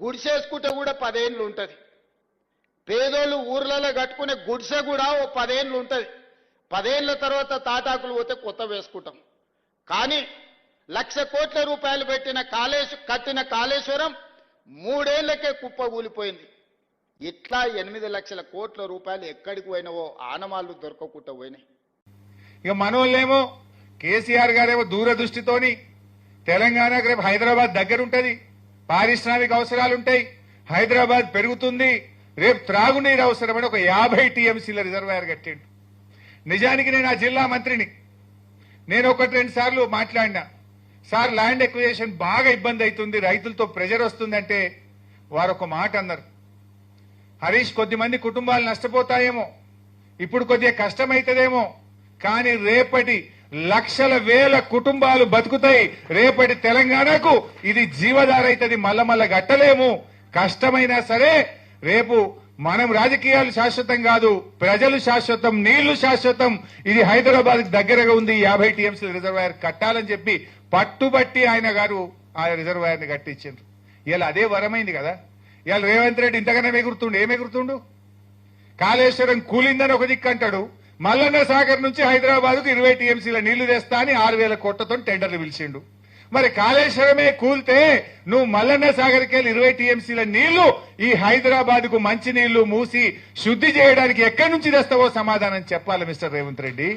గుడిసేసుకుంటే కూడా పదేళ్ళు ఉంటుంది. పేదోళ్ళు ఊర్లలో కట్టుకునే గుడిసె కూడా ఓ పదేళ్ళు ఉంటుంది. పదేళ్ళ తర్వాత తాటాకులు పోతే కొత్త వేసుకుంటాం. కానీ లక్ష కోట్ల రూపాయలు పెట్టిన కాళేశ్వ కట్టిన కాళేశ్వరం మూడేళ్ళకే కుప్ప కూలిపోయింది ఇట్లా ఎనిమిది లక్షల కోట్ల రూపాయలు ఎక్కడికి పోయినవో ఆనమాళ్ళు దొరకకుండా పోయినాయి. ఇక మనోళ్ళేమో కేసీఆర్ గారేమో దూరదృష్టితోని తెలంగాణకు రేపు హైదరాబాద్ దగ్గర ఉంటుంది పారిశ్రామిక అవసరాలు ఉంటాయి హైదరాబాద్ పెరుగుతుంది. రేపు త్రాగునీరు అవసరమని ఒక యాభై టీఎంసీల రిజర్వాయర్ కట్టిండు. నిజానికి నేను ఆ జిల్లా మంత్రిని. నేను ఒకటి రెండు సార్లు మాట్లాడినా. సార్ ల్యాండ్ ఎక్విజేషన్ బాగా ఇబ్బంది అవుతుంది. రైతులతో ప్రెజర్ వస్తుందంటే వారు ఒక మాట అన్నారు. హరీష్ కొద్దిమంది కుటుంబాలు నష్టపోతాయేమో. ఇప్పుడు కొద్దిగా కష్టమవుతుందేమో కానీ రేపటి లక్షల వేల కుటుంబాలు బతుకుతాయి. రేపటి తెలంగాణకు ఇది జీవధార అవుతుంది మల్ల మల్ల గట్టలేము. కష్టమైనా సరే రేపు మనం రాజకీయాలు శాశ్వతం కాదు ప్రజలు శాశ్వతం నీళ్ళు శాశ్వతం. ఇది హైదరాబాద్ దగ్గరగా ఉంది యాభై టీఎంసీ రిజర్వాయర్ కట్టాలని చెప్పి పట్టుబట్టి ఆయన గారు ఆ రిజర్వాయర్ని కట్టించారు ఇలా అదే వరమైంది కదా. ఇవాళ రేవంత్ రెడ్డి ఇంతకన్నా ఎగురుతుండు ఏం ఎగురుతుండు కాళేశ్వరం కూలిందని ఒక దిక్కు అంటాడు. మల్లన్న సాగర్ నుంచి హైదరాబాద్కు ఇరవై టీఎంసీల నీళ్ళు తెస్తా అని ఆరు వేల కోట్లతో టెండర్లు పిలిచిండు. మరి కాళేశ్వరమే కూల్తే నువ్వు మల్లన్న సాగర్కి వెళ్ళి ఇరవై టీఎంసీల నీళ్ళు ఈ హైదరాబాద్కు మంచి నీళ్ళు మూసి శుద్ధి చేయడానికి ఎక్కడి నుంచి తెస్తావో సమాధానం చెప్పాలి మిస్టర్ రేవంత్ రెడ్డి.